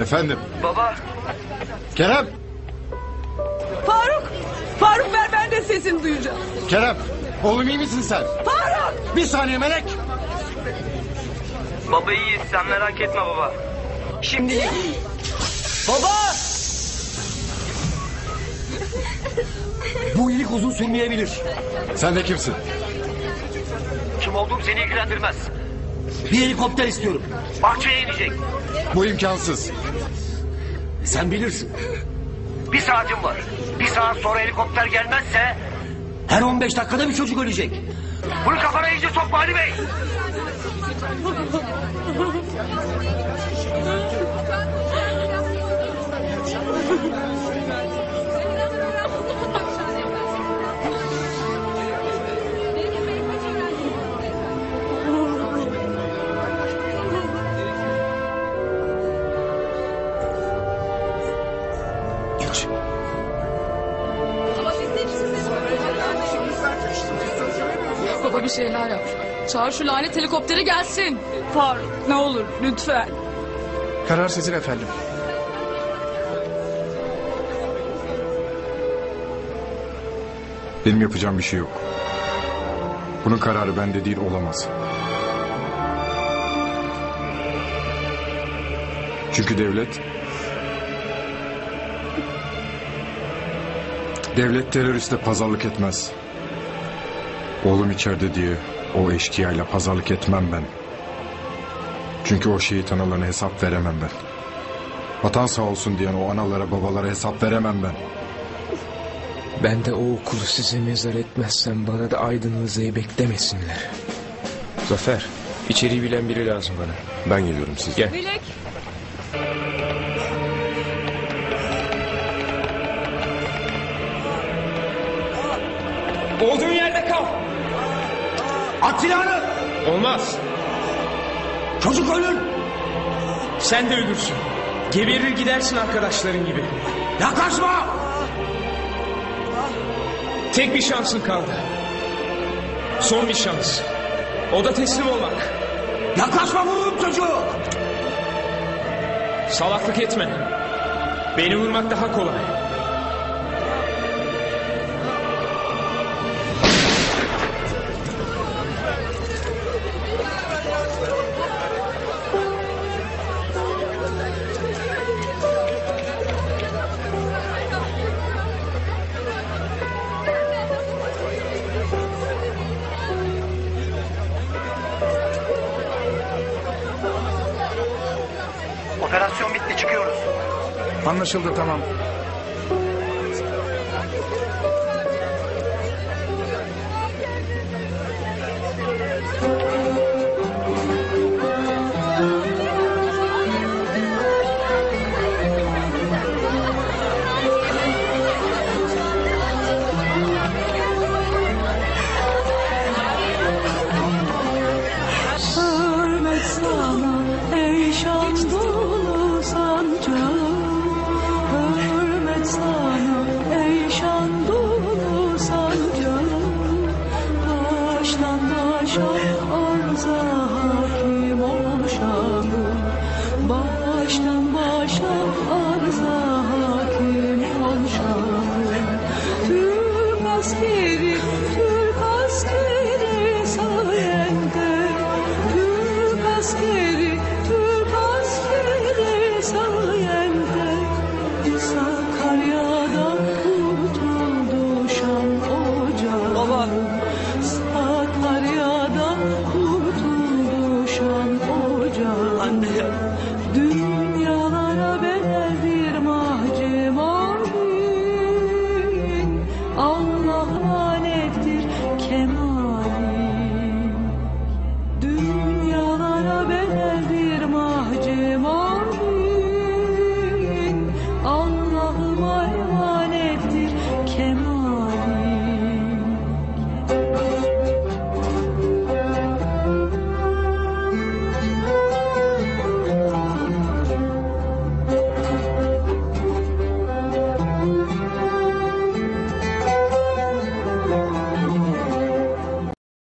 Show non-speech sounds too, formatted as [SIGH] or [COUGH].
Efendim. Baba. Kerem. Faruk! Faruk ver ben de sesini duyacağım. Kerem. Oğlum iyi misin sen? Faruk! Bir saniye Melek. Baba iyiyiz sen merak etme baba. Şimdi Baba! Bu iyilik uzun sürmeyebilir. Sen de kimsin? kim olduğum seni ilgilendirmez. Bir helikopter istiyorum. Bahçeye inecek. Bu imkansız. Sen bilirsin. Bir saatim var. Bir saat sonra helikopter gelmezse Her 15 dakikada bir çocuk ölecek. bunu kafana iyice sokma Ali Bey. [LAUGHS] Baba bir şeyler yap. Çağır şu lanet helikopteri gelsin. Faruk ne olur lütfen. Karar sizin efendim. Benim yapacağım bir şey yok. Bunun kararı bende değil olamaz. Çünkü devlet... Devlet teröriste pazarlık etmez. Oğlum içeride diye o eşkıyayla pazarlık etmem ben. Çünkü o şehit analarına hesap veremem ben. Vatan sağ olsun diyen o analara babalara hesap veremem ben. Ben de o okulu size mezar etmezsem bana da aydınlığı zeybek demesinler. Zafer, içeriği bilen biri lazım bana. Ben geliyorum siz. Gel. Yerde kal. At silahını. Olmaz. Çocuk ölür. Sen de ölürsün. Geberir gidersin arkadaşların gibi. Yaklaşma. Tek bir şansın kaldı. Son bir şans. O da teslim olmak. Yaklaşma vururum çocuğu. Salaklık etme. Beni vurmak daha kolay. Operasyon bitti çıkıyoruz. Anlaşıldı tamam. arza hakim olmuş Baştan başa arza hakim olmuş Tüm askeri